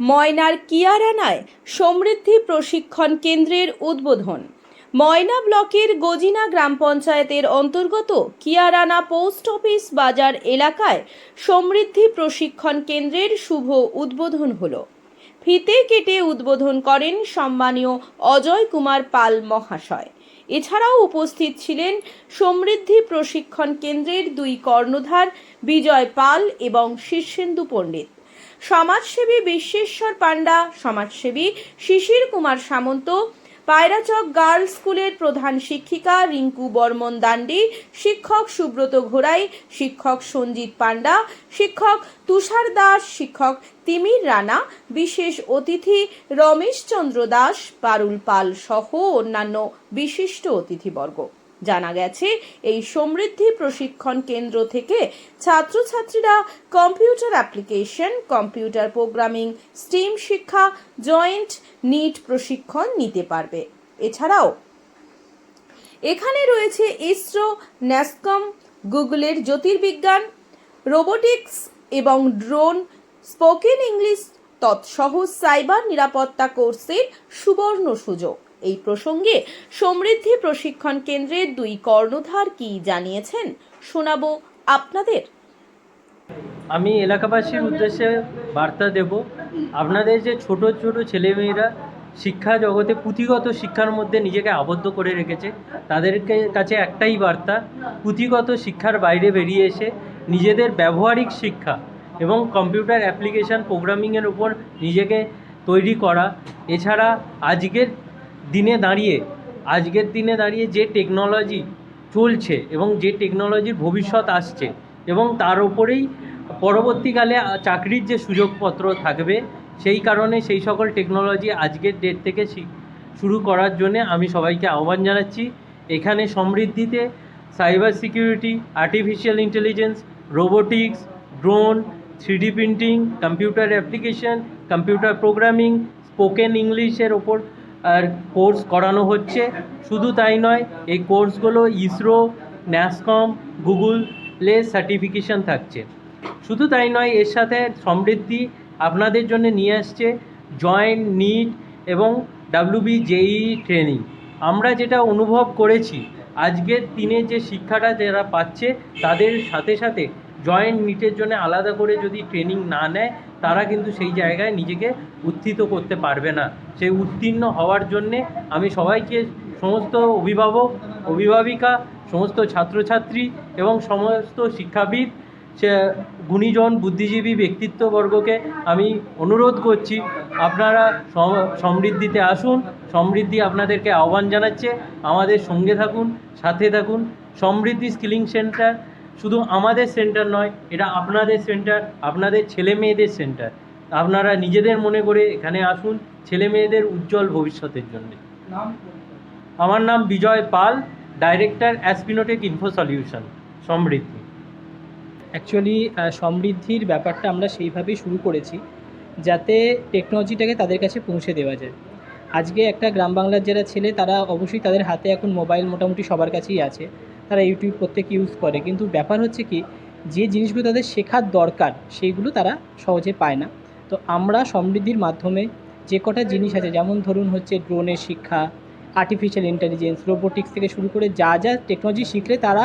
ময়নার কিয়ারানায় সমৃদ্ধি প্রশিক্ষণ কেন্দ্রের উদ্বোধন। ময়না ব্লকের গজিনা গ্রাম পঞ্চায়েতের অন্তর্গত কিয়ারানা পোস্ট অফিস বাজার এলাকায় সমৃদ্ধি প্রশিক্ষণ কেন্দ্রের শুভ উদ্বোধন হলো। ফিতে কেটে উদ্বোধন করেন সম্মানীয় অজয় কুমার পাল মহাশয়। এছাড়াও উপস্থিত ছিলেন সমৃদ্ধি প্রশিক্ষণ কেন্দ্রের দুই কর্ণধার বিজয় পাল এবং শীর্ষেন্দু পণ্ডিত। সমাজসেবী বিশ্বেশ্বর পাণ্ডা, সমাজসেবী শিশির কুমার সামন্ত, পায়রাচক গার্লস স্কুলের প্রধান শিক্ষিকা রিঙ্কু বর্মন দান্ডি শিক্ষক সুব্রত ঘোড়াই, শিক্ষক সঞ্জিত পাণ্ডা, শিক্ষক তুষার দাস, শিক্ষক তিমির রানা, বিশেষ অতিথি রমেশ চন্দ্র দাস, পারুল পাল সহ অন্যান্য বিশিষ্ট অতিথিবর্গ। জানা গেছে, এই সমৃদ্ধি প্রশিক্ষণ কেন্দ্র থেকে ছাত্রছাত্রীরা computer application, computer programming STEM শিক্ষা, জয়েন্ট নিট প্রশিক্ষণ নিতে পারবে। এছাড়াও এখানে রয়েছে ইসরো, ন্যাসকম, গুগলের জ্যোতির্বিজ্ঞান, রোবোটিক্স এবং ড্রোন, স্পোকেন ইংলিশ, তৎসহ সাইবার নিরাপত্তা কোর্সের সুবর্ণ সুযোগ। এই প্রসঙ্গে সমৃদ্ধি প্রশিক্ষণ কেন্দ্রের দুই কর্ণধার কি জানিয়েছেন শোনাবো আপনাদের। আমি এলাকাবাসীর উদ্দেশ্যে বার্তা দেব, আপনাদের যে ছোট ছোট ছেলেমেয়েরা শিক্ষা জগতে পুঁথিগত শিক্ষার মধ্যে নিজেকে আবদ্ধ করে রেখেছে, তাদেরকে কাছে একটাই বার্তা, পুঁথিগত শিক্ষার বাইরে বেরিয়ে এসে নিজেদের ব্যবহারিক শিক্ষা এবং কম্পিউটার অ্যাপ্লিকেশান প্রোগ্রামিংয়ের উপর নিজেকে তৈরি করা। এছাড়া আজকের দিনে দাঁড়িয়ে, আজকের দিনে দাঁড়িয়ে যে টেকনোলজি চলছে এবং যে টেকনোলজির ভবিষ্যৎ আসছে এবং তার ওপরেই পরবর্তীকালে চাকরির যে সুযোগপত্র থাকবে, সেই কারণে সেই সকল টেকনোলজি আজকের ডেট থেকে শুরু করার জন্য আমি সবাইকে আহ্বান জানাচ্ছি। এখানে সমৃদ্ধিতে cyber security artificial intelligence robotics drone three D printing computer application computer programming spoken ইংলিশের ওপর আর কোর্স করানো হচ্ছে। শুধু তাই নয়, এই কোর্সগুলো ইসরো, ন্যাসকম, গুগলে সার্টিফিকেশন থাকছে। শুধু তাই নয়, এর সাথে সমৃদ্ধি আপনাদের জন্য নিয়ে আসছে জয়েন্ট নিট এবং ডাব্লিউবি জেই ট্রেনিং আমরা যেটা অনুভব করেছি, আজকের দিনে যে শিক্ষাটা যারা পাচ্ছে, তাদের সাথে সাথে জয়েন্ট নিটের জন্য আলাদা করে যদি ট্রেনিং না নেয়, তারা কিন্তু সেই জায়গায় নিজেকে উত্থিত করতে পারবে না। সেই উত্তীর্ণ হওয়ার জন্যে আমি সবাইকে সমস্ত অভিভাবক, অভিভাবিকা, সমস্ত ছাত্রছাত্রী এবং সমস্ত শিক্ষাবিদ, সে গুণীজন, বুদ্ধিজীবী ব্যক্তিত্ববর্গকে আমি অনুরোধ করছি, আপনারা সমৃদ্ধিতে আসুন, সমৃদ্ধি আপনাদেরকে আহ্বান জানাচ্ছে। আমাদের সঙ্গে থাকুন, সাথে থাকুন। সমৃদ্ধি স্কিলিং সেন্টার শুধু আমাদের সেন্টার নয় এটা আপনাদের সেন্টার আপনাদের ছেলে মেয়েদের সেন্টার আপনারা নিজেদের মনে করে এখানে আসুন ছেলে মেয়েদের উজ্জ্বল ভবিষ্যতের জন্য। আমার নাম Vijay Pal director Aspinotech info solution Samriddhi. Actually সমৃদ্ধির ব্যাপারটা আমরা সেইভাবেই শুরু করেছি যাতে টেকনোলজিটাকে তাদের কাছে পৌঁছে দেওয়া যায়। আজকে একটা গ্রাম বাংলার যারা ছেলে তারা অবশ্যই তাদের হাতে এখন মোবাইল মোটামুটি সবার কাছেই আছে। তারা ইউটিউব প্রত্যেক ইউজ করে। কিন্তু ব্যাপার হচ্ছে কি, যে জিনিসগুলো তাদের শেখার দরকার, সেইগুলো তারা সহজে পায় না। তো আমরা সমৃদ্ধির মাধ্যমে যে কটা জিনিস আছে, যেমন ধরুন হচ্ছে ড্রোনের শিক্ষা আর্টিফিশিয়াল ইন্টেলিজেন্স রোবোটিক্স থেকে শুরু করে যা যা টেকনোলজি শিখলে তারা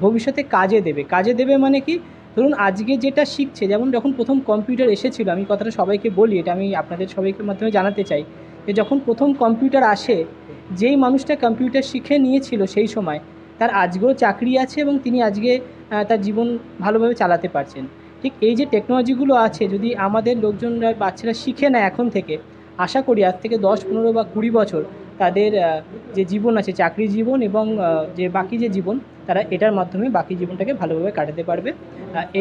ভবিষ্যতে কাজে দেবে। কাজে দেবে মানে কি, ধরুন আজকে যেটা শিখছে, যেমন যখন প্রথম কম্পিউটার এসেছিল, আমি কথাটা সবাইকে বলি, এটা আমি আপনাদের সবাইকে মাধ্যমে জানাতে চাই, যে যখন প্রথম কম্পিউটার আসে, যেই মানুষটা কম্পিউটার শিখে নিয়েছিল সেই সময় তার আজকেও চাকরি আছে এবং তিনি আজকে তার জীবন ভালোভাবে চালাতে পারছেন। ঠিক এই যে টেকনোলজিগুলো আছে, যদি আমাদের লোকজনরা, বাচ্চারা শিখে না এখন থেকে, আশা করি আজ থেকে দশ, পনেরো বা কুড়ি বছর তাদের যে জীবন আছে, চাকরি জীবন এবং যে বাকি যে জীবন, তারা এটার মাধ্যমে বাকি জীবনটাকে ভালোভাবে কাটাতে পারবে।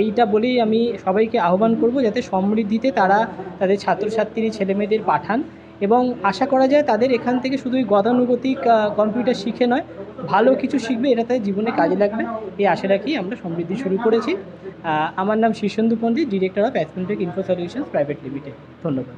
এইটা বলেই আমি সবাইকে আহ্বান করব যাতে সমৃদ্ধিতে তারা, তাদের ছাত্রছাত্রী, ছেলেমেয়েদের পাঠান। এবং আশা করা যায় তাদের এখান থেকে শুধুই গতানুগতিক কম্পিউটার শিখে নয়, ভালো কিছু শিখবে, এটা তাদের জীবনে কাজে লাগবে। এই আশা রাখি আমরা সমৃদ্ধি শুরু করেছি। আমার নাম Shirshendu Pandit director of Asmentech info solutions private limited. ধন্যবাদ।